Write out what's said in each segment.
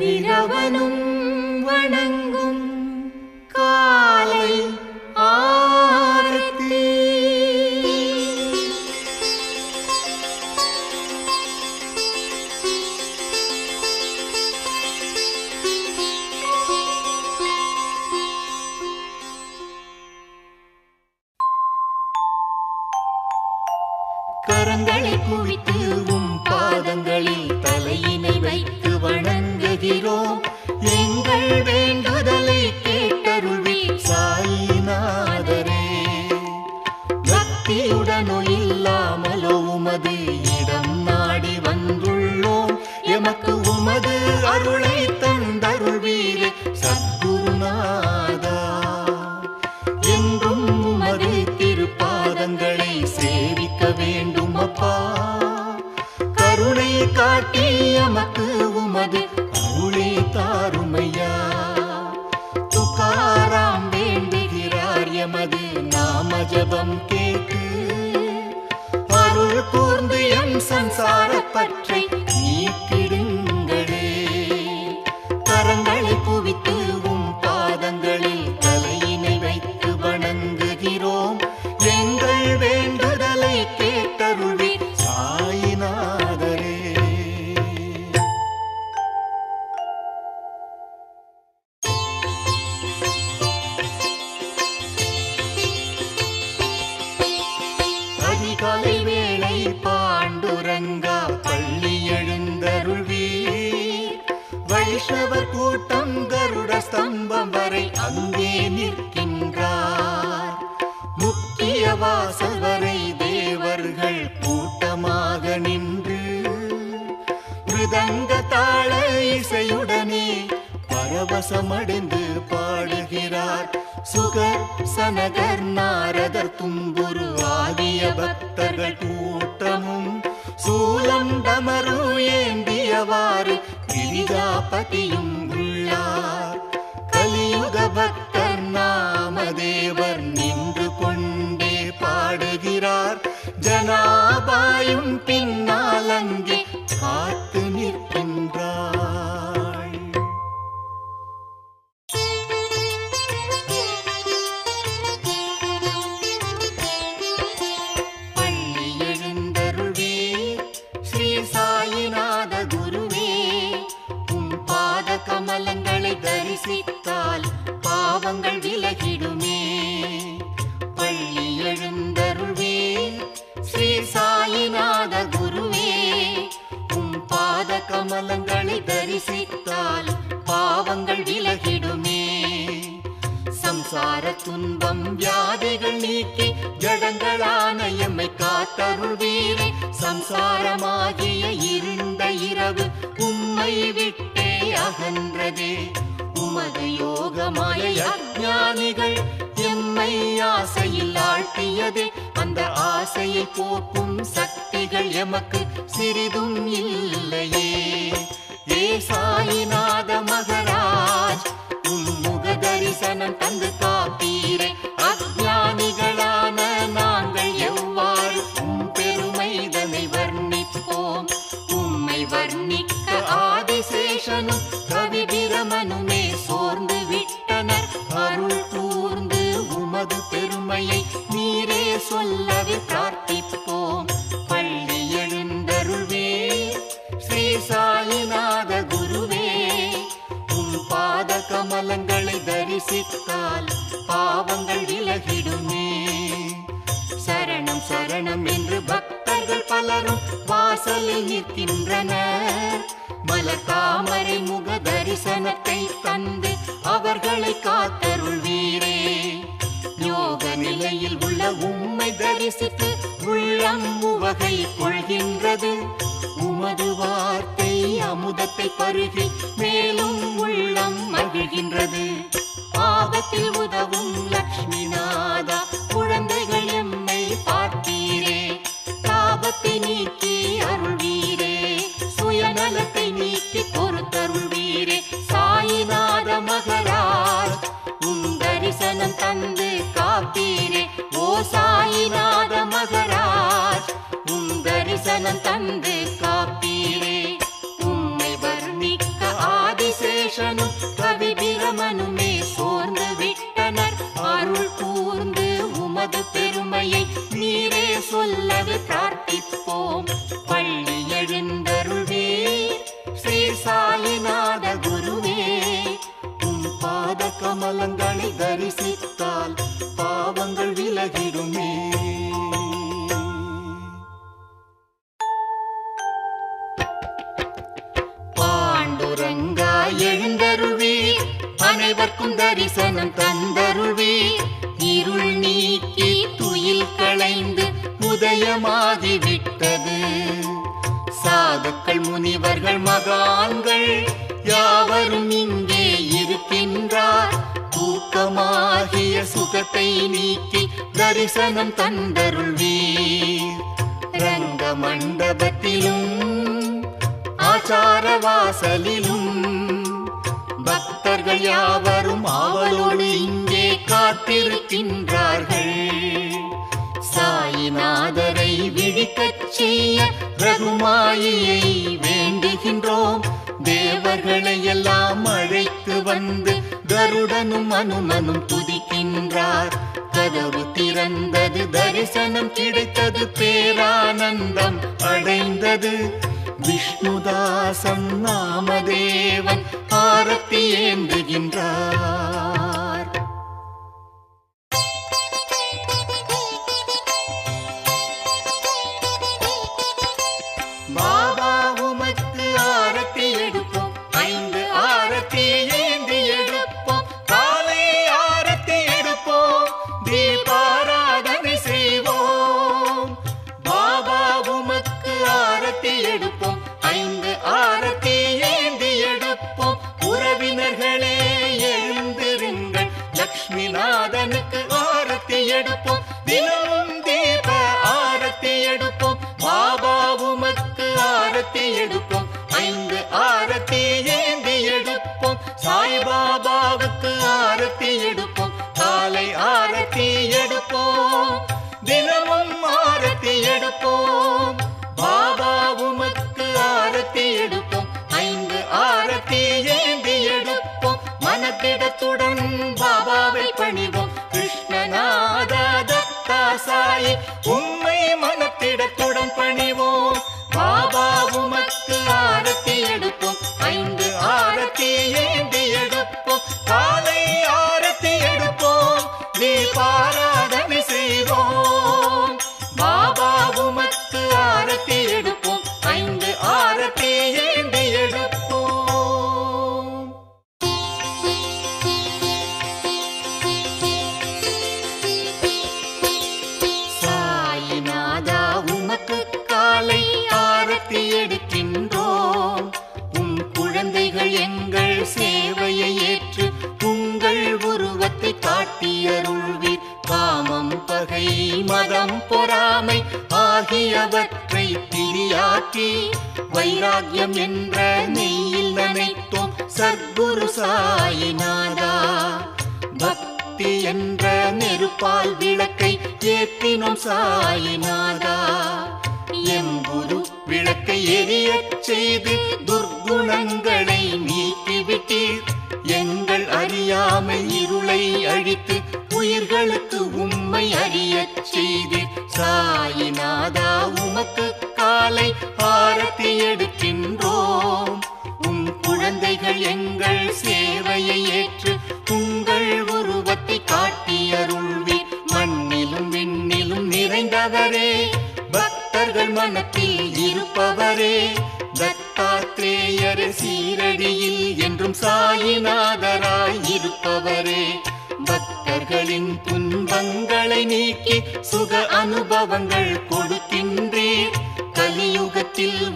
നിരവനും വണങ്ങ நானு இல்லாமலோ உமது இடம். எங்கள் கூட்டமும் சூலம் டமரும் ஏந்தியவாறு கிரிஜாபதியும் உள்ளார். கலியுக பக்தர் நாமதேவர் நின்று கொண்டே பாடுகிறார். ஜனாபாயும் பின் கைலாயநாத குருவே உம் பாத கமலங்களை தரிசித்தால் பாவங்கள் விலகிடுமே. சம்சார துன்பம் வியாதிகள் நீக்கி ஜடங்களான எம்மை காத்தருள்வீரே. சம்சாரமாகிய இருண்ட இரவு உம்மை விட்டே அகன்றதே. உமது யோகமாய அஜானிகள் எம்மை ஆசையில் ஆழ்த்தியதே. அந்த ஆசையை போக்கும் சக்திகள் எமக்கு சிறிதும் இல்லையே. ஏ சாயிநாத மகராஜ் உன் முக தரிசனம் தந்து ولا கொள்கின்றது உமது வார்த்தை அமுதத்தை பருகி மேலும் உள்ளம் மகிழ்கின்றது. ஆபத்தில் உதவும் லக்ஷ்மி நாதா குழந்தைகள் எம்மை பார்த்தீரே தாபத்தை நீக்கி அருள்வீரே. சுயநலத்தை நீக்கி பொறுத்தருள்வீரே. சாயிநாத மகராஜ் உன் தரிசனம் தந்து காப்பீரே. வரம் தந்து காப்பீரே. உம்மை வர்ணிக்க ஆதிசேஷனும் கவி பிரமனுமே சோர்ந்து விட்டனர். அருள் கூர்ந்து உமது பெருமையை நீரே சொல்லவே பிரார்த்திப்போம். பள்ளி எழுந்தருள்வே ஸ்ரீ சாயிநாத குருவே. உம் பாத கமலங்களை தரிசித்தால் பாவங்கள் விலகிடுமே. தரிசனம் தந்தருள்வீர் ரங்க மண்டபத்திலும் ஆச்சார வாசலிலும் பக்தர்கள் யாவரும் ஆவலோடு இங்கே காத்திருக்கின்றார்கள். சாயிநாதரை விழிக்கச் செய்ய ரகுமாயியை வேண்டுகின்றோம். தேவர்களை எல்லாம் அழைத்து வந்து கருடனும் அனுமனும் துதிக்கின்றார். கதவு திறந்தது தரிசனம் கிடைத்தது பேரானந்தம் அடைந்தது. விஷ்ணுதாசன் நாமதேவன் ஆரத்தி ஏந்துகின்றார். எங்கள் சேவையை ஏற்று உங்கள் உருவத்தை காட்டியருள்வீர். காமம் பகை மதம் பொறாமை ஆகியவற்றை திரியாக்கி வைராக்கியம் என்ற நெய்யில் நினைத்தோம். சர்க்குரு சாயினாதா பக்தி என்ற நெருப்பால் விளக்கை ஏற்றினோம் சாயினாதா எம் குரு விளக்கை எரியச் செய்து துர்குணங்களை நீக்கிவிட்டீர். எங்கள் அறியாமை இருளை அழித்து உயிர்களுக்கு உம்மை அறியச் செய்தீர். சாயிநாதா உமக்கு காலை ஆரத்தி எடுக்கின்றோம். உம் குழந்தைகள் எங்கள் சேவையை ஏற்று உங்கள் உருவத்தை காட்டியருள்வீர் மண்ணிலும் விண்ணிலும் நிறைந்தவரே. உங்கள் மனத்தில் இருப்பவரே தத்தாத்ரேயரே சீரடியில் என்றும் சாயிநாதராய் இருப்பவரே பக்தர்கள் துன்பங்களை நீக்கி சுக அனுபவங்கள் கொடுக்கின்றீர். கலியுகத்தில்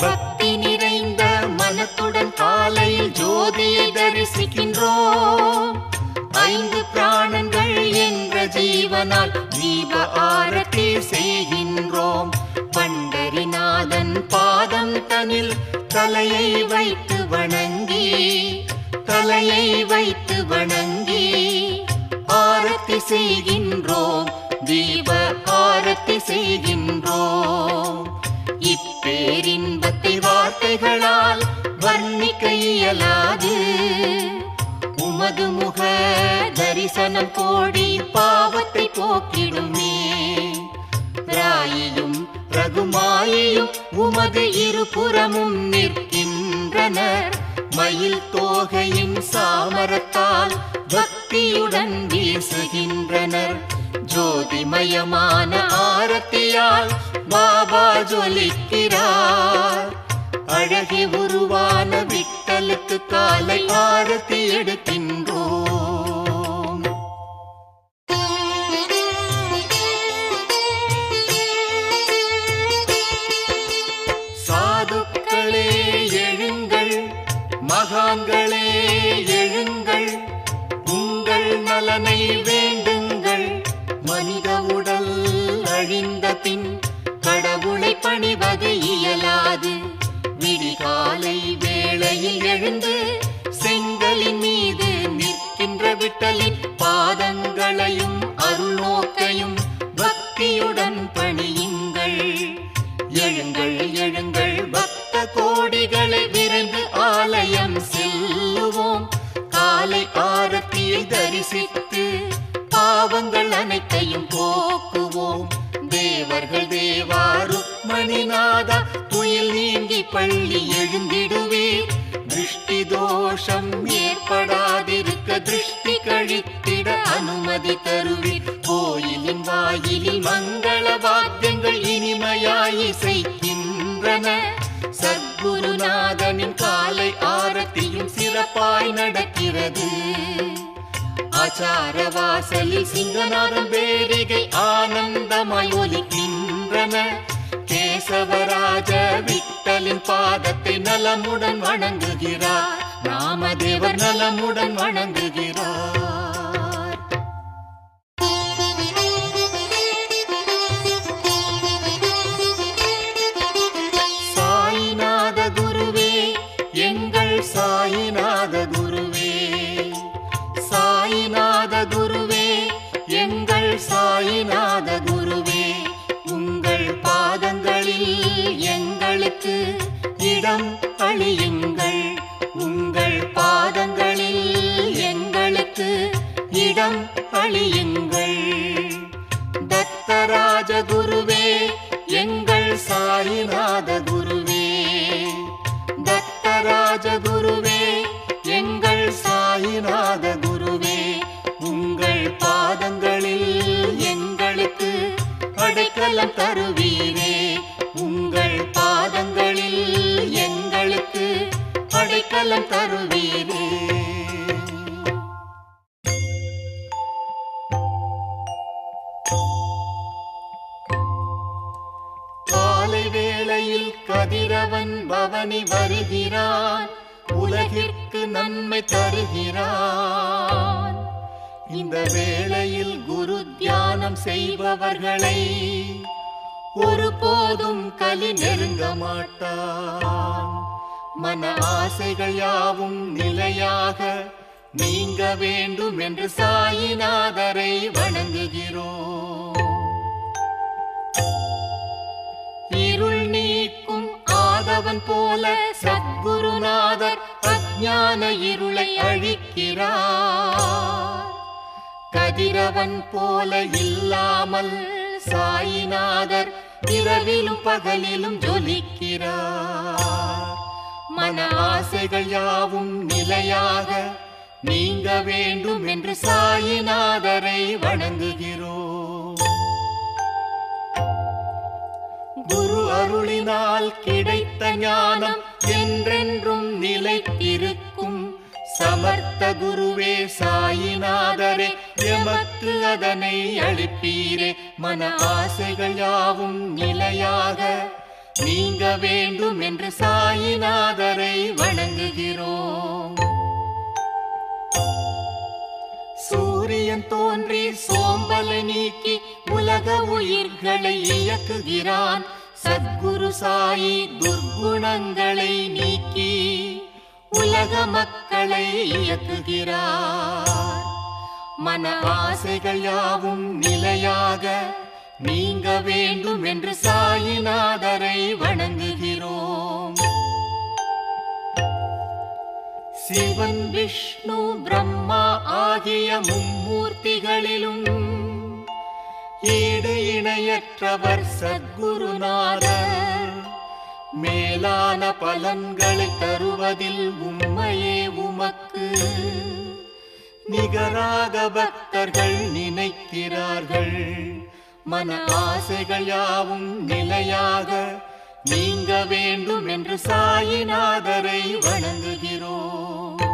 பக்தி நிறைந்த மனத்துடன் காலையில் ஜோதியை தரிசிக்கின்றோம். ஐந்து பிராணங்கள் என்ற ஜீவனால் தீப ஆரத்தி செய்கின்றோம். பண்டரிநாதன் பாதம் தனில் தலையை வைத்து வணங்கி தலையை வைத்து வணங்கி ஆரத்தி செய்கின்றோம். தீப ஆரத்தி செய்கின்றோம். வார்த்தைகளால் வர்ணிக்க இயலாது. உமது முக தரிசனம் கோடி பாவத்தை போக்கிடுமே. ராயியும் ரகுமாயியும் உமது இருபுறமும் நிற்கின்றனர். மயில் தோகையின் சாமரத்தால் பக்தியுடன் வீசுகின்றனர். ஜோதிமயமான ஆரத்தியால் பாபா ஜொலிக்கிறார். அழகி உருவான விட்டலுக்கு காலை ஆரத்தி எடுக்கின்றோம். சாதுக்களே எழுங்கள் மகான்களே சத்குருநாதனின் காலை ஆரத்தியும் சிறப்பாய் நடக்கிறது. ஆச்சார வாசலில் சிங்கநாதன் பேரிகை ஆனந்தமாய் ஒலிக்கின்றன. கேசவராஜ விட்டலின் பாதத்தை நலமுடன் வணங்குகிறார். நாமதேவர் நலமுடன் வணங்குகிறார். இடம் தருகிறான். உலகிற்கு நன்மை தருகிறான். இந்த வேளையில் குரு தியானம் செய்பவர்களை ஒருபோதும் கலி நெருங்க மாட்டான். மன ஆசைகள் யாவும் நிலையாக நீங்க வேண்டும் என்று சாயிநாதரை வணங்குகிறோம். ஆதவன் போல சத்குருநாதர் அஜான இருளை அழிக்கிறார். கதிரவன் போல இல்லாமல் சாயிநாதர் இரவிலும் பகலிலும் ஜொலிக்கிறார். மன ஆசைகள் யாவும் நிலையாக நீங்க வேண்டும் என்று சாயிநாதரை வணங்குகிறோம். குரு அருளினால் கிடைத்த ஞானம் என்றென்றும் நிலைத்திருக்கும். சமர்த்த குருவே சாயிநாதரே எமக்கு அதனை அளிப்பீரே. மன ஆசைகள் யாவும் நிலையாக நீங்க வேண்டும் என்று சாயிநாதரை வணங்குகிறோம். சூரியன் தோன்றி சோம்பலை நீக்கி உலக உயிர்களை இயக்குகிறான். சத்குரு சாயி துர்குணங்களை நீக்கி உலக மக்களை இயக்குகிறார். மன ஆசைகள் யாவும் நிலையாக நீங்க வேண்டும் என்று சாயிநாதரை வணங்குகிறோம். சிவன் விஷ்ணு பிரம்மா ஆகிய மும்மூர்த்திகளிலும் ஈடு இணையற்றவர் சத்குருநாதர். மேலான பலன்களை தருவதில் உண்மையே உமக்கு. நிகராக பக்தர்கள் நினைக்கிறார்கள். மன ஆசைகள் யாவும் நிலையாக நீங்க வேண்டும் என்று சாயிநாதரை வணங்குகிறோம்.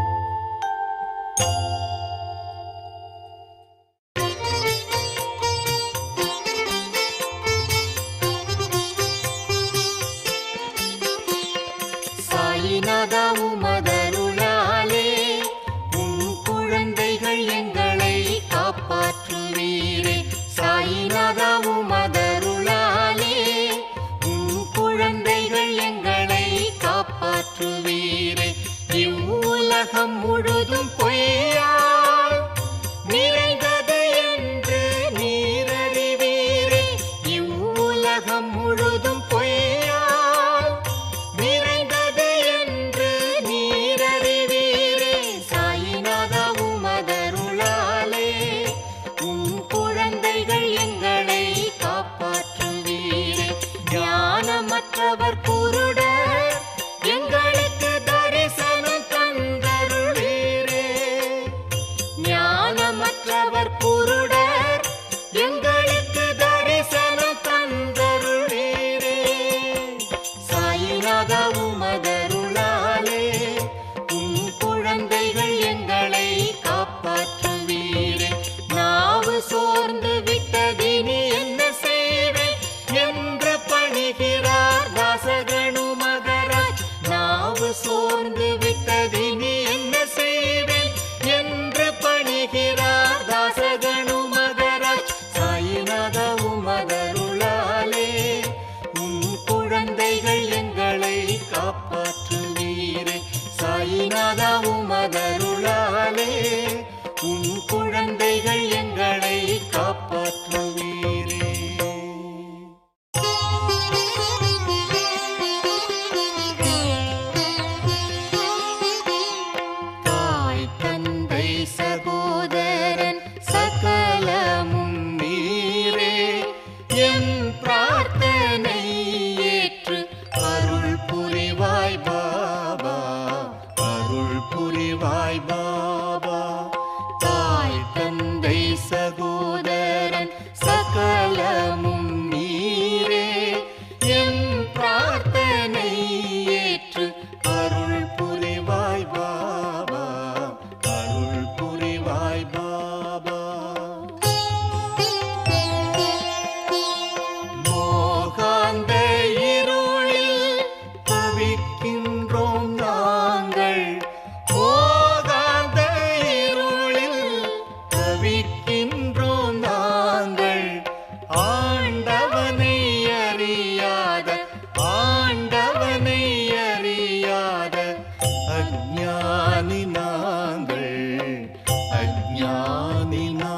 Nina.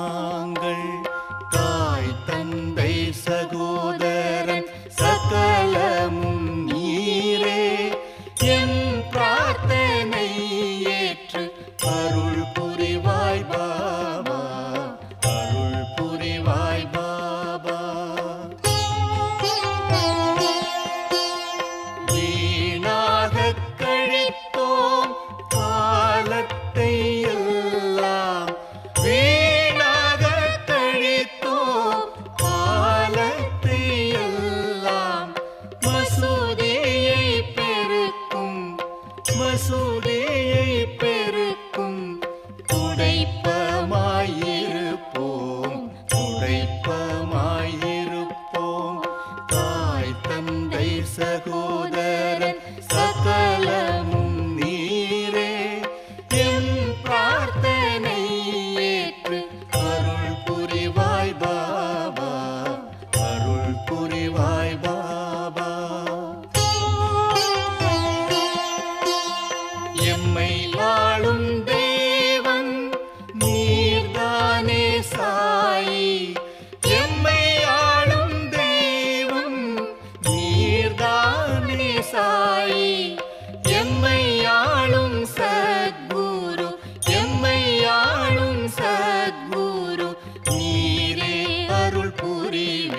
அருள்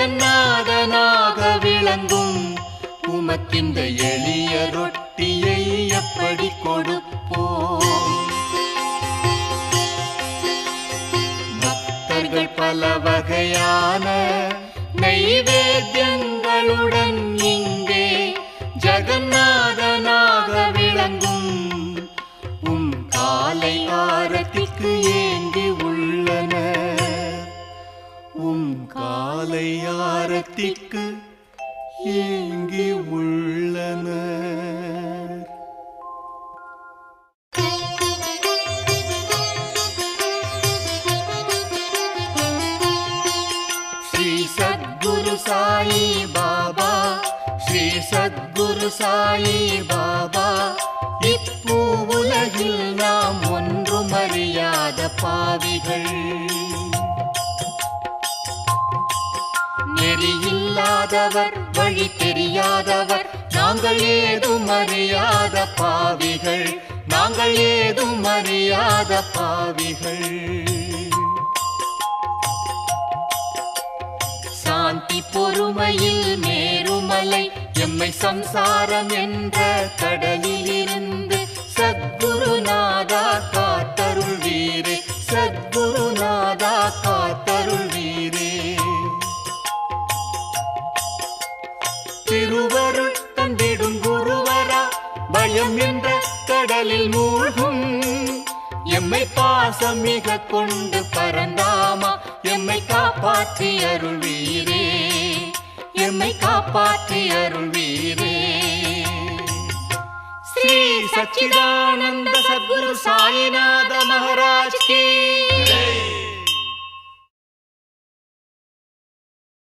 ஜெகநாதனாக விளங்கும். உமக்கிந்த எளிய ரொட்டியை எப்படி கொடுப்போம்? பக்தர்கள் பல வகையான நைவேத்தியங்களுடன் காலை ஆரத்திக்கு ஏங்கி உள்ளன. ஸ்ரீ சத்குரு சாயி பாபா ஸ்ரீ சத்குரு சாயி பாபா இப்பூ உலகில் நாம் ஒன்றும் அறியாத பாவிகள். நெறியில்லாதவர் வழி தெரியாதவர் நாங்கள் ஏதும் அறியாத பாவிகள் நாங்கள் ஏதும் அறியாத பாவிகள். சாந்தி பொறுமையில் மேருமலை எம்மை சம்சாரம் என்ற கடலில் இருந்து சத்குருநாதா காத்தருள் வீரே சத்குருநாதா காத்த தாயம் என்ற கடலில் மூழ்கும். எம்மை பாசம் மிக கொண்டு பரந்தாமா எம்மை காப்பாற்றி அருள் வீரே எம்மை காப்பாற்றி அருள் வீரே ஸ்ரீ சச்சிதானந்த சத்குரு சாயிநாத மகாராஜ் கே.